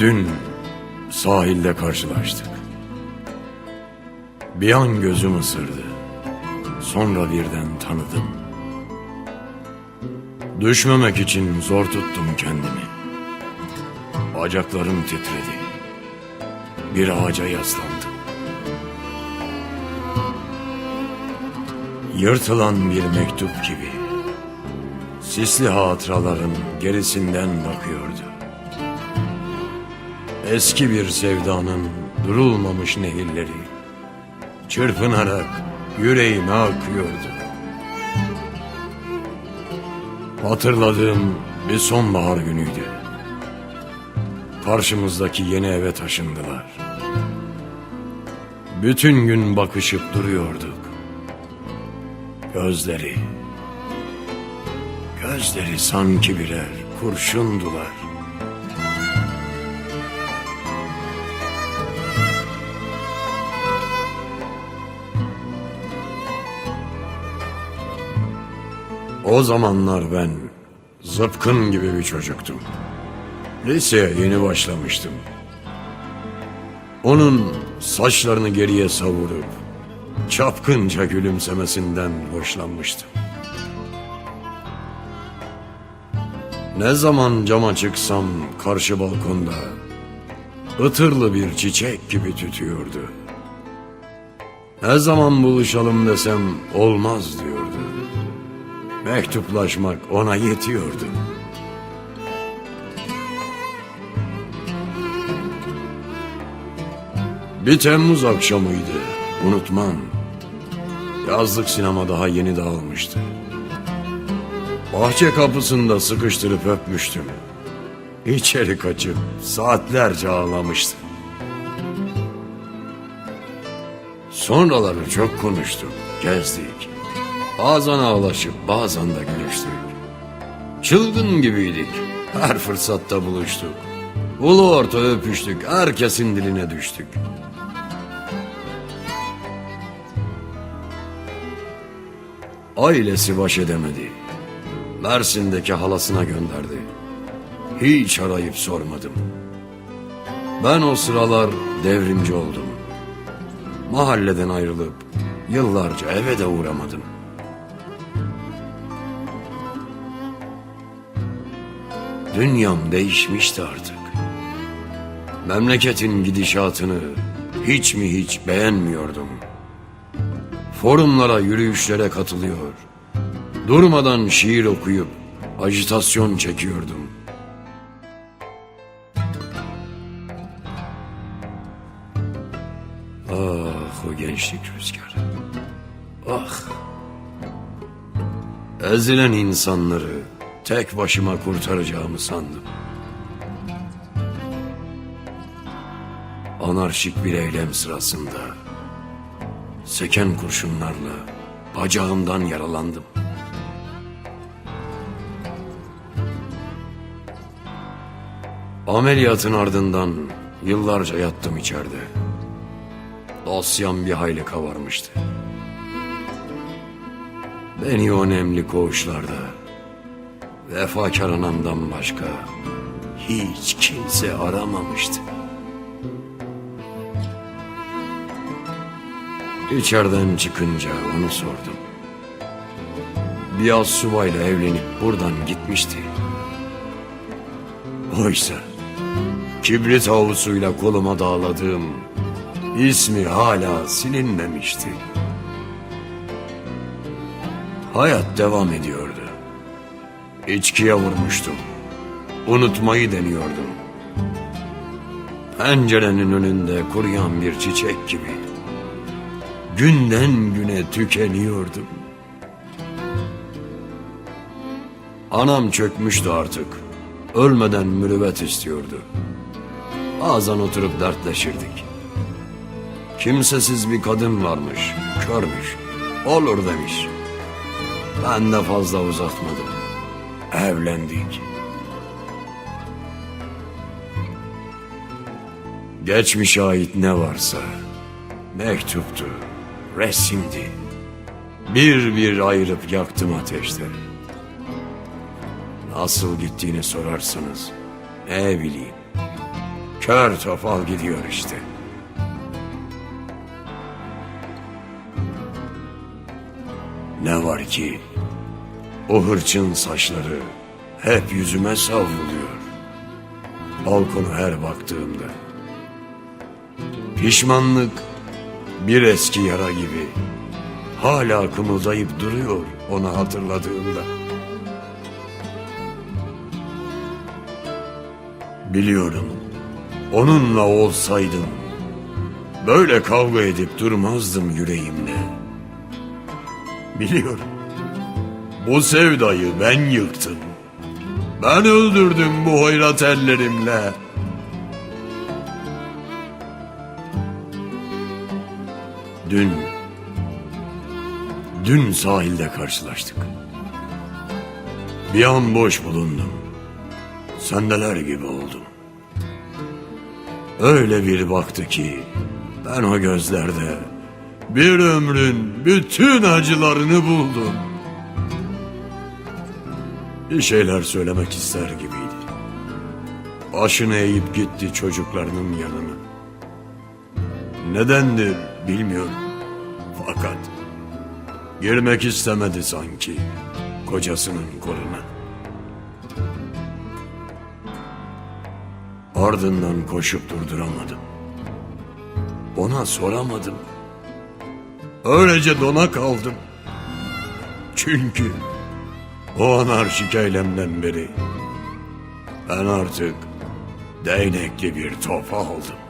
Dün sahilde karşılaştık. Bir an gözüm ısırdı. Sonra birden tanıdım. Düşmemek için zor tuttum kendimi. Bacaklarım titredi. Bir ağaca yaslandım. Yırtılan bir mektup gibi. Sisli hatıraların gerisinden bakıyordu. Eski bir sevdanın durulmamış nehirleri çırpınarak yüreğime akıyordu. Hatırladığım bir sonbahar günüydü. Karşımızdaki yeni eve taşındılar. Bütün gün bakışıp duruyorduk. Gözleri, gözleri sanki birer kurşundular. O zamanlar ben zıpkın gibi bir çocuktum. Liseye yeni başlamıştım. Onun saçlarını geriye savurup çapkınca gülümsemesinden hoşlanmıştım. Ne zaman cama çıksam karşı balkonda ıtırlı bir çiçek gibi tütüyordu. Ne zaman buluşalım desem olmaz diyordu. Mektuplaşmak ona yetiyordu. Bir Temmuz akşamıydı. Unutmam. Yazlık sinema daha yeni dağılmıştı. Bahçe kapısında sıkıştırıp öpmüştüm. İçeri kaçıp saatlerce ağlamıştım. Sonraları çok konuştuk, gezdik. Bazen ağlaşıp bazen de gülüştük. Çılgın gibiydik. Her fırsatta buluştuk. Ulu orta öpüştük. Herkesin diline düştük. Ailesi baş edemedi. Mersin'deki halasına gönderdi. Hiç arayıp sormadım. Ben o sıralar devrimci oldum. Mahalleden ayrılıp yıllarca eve de uğramadım. Dünyam değişmişti artık. Memleketin gidişatını hiç mi hiç beğenmiyordum. Forumlara, yürüyüşlere katılıyor. Durmadan şiir okuyup ajitasyon çekiyordum. Ah o gençlik rüzgarı. Ah. Ezilen insanları tek başıma kurtaracağımı sandım. Anarşik bir eylem sırasında seken kurşunlarla bacağımdan yaralandım. Ameliyatın ardından yıllarca yattım içeride. Dosyam bir hayli kavarmıştı. Beni o nemli koğuşlarda vefakar anamdan başka hiç kimse aramamıştı. İçeriden çıkınca onu sordum. Bir az subayla evlenip buradan gitmişti. Oysa kibrit havlusuyla koluma dağladığım ismi hala silinmemişti. Hayat devam ediyordu. İçkiye vurmuştum. Unutmayı deniyordum. Pencerenin önünde kuruyan bir çiçek gibi. Günden güne tükeniyordum. Anam çökmüştü artık. Ölmeden mürüvvet istiyordu. Bazen oturup dertleşirdik. Kimsesiz bir kadın varmış, körmüş. Olur demiş. Ben de fazla uzatmadım. Evlendik. Geçmişe ait ne varsa mektuptu, resimdi. Bir bir ayırıp yaktım ateşte. Nasıl gittiğini sorarsanız ne bileyim. Kör topal gidiyor işte. Ne var ki o hırçın saçları hep yüzüme savruluyor. Balkona her baktığımda. Pişmanlık bir eski yara gibi hala kımıldayıp duruyor onu hatırladığımda. Biliyorum onunla olsaydım böyle kavga edip durmazdım yüreğimle. Biliyorum bu sevdayı ben yıktım. Ben öldürdüm bu hoyrat ellerimle. Dün, dün sahilde karşılaştık. Bir an boş bulundum. Sendeler gibi oldum. Öyle bir baktı ki ben o gözlerde bir ömrün bütün acılarını buldum. Bir şeyler söylemek ister gibiydi. Başını eğip gitti çocuklarının yanına. Nedendir bilmiyorum. Fakat girmek istemedi sanki kocasının koluna. Ardından koşup durduramadım. Ona soramadım. Öylece dona kaldım. Çünkü o anarşik eylemden beri ben artık değnekli bir topa oldum.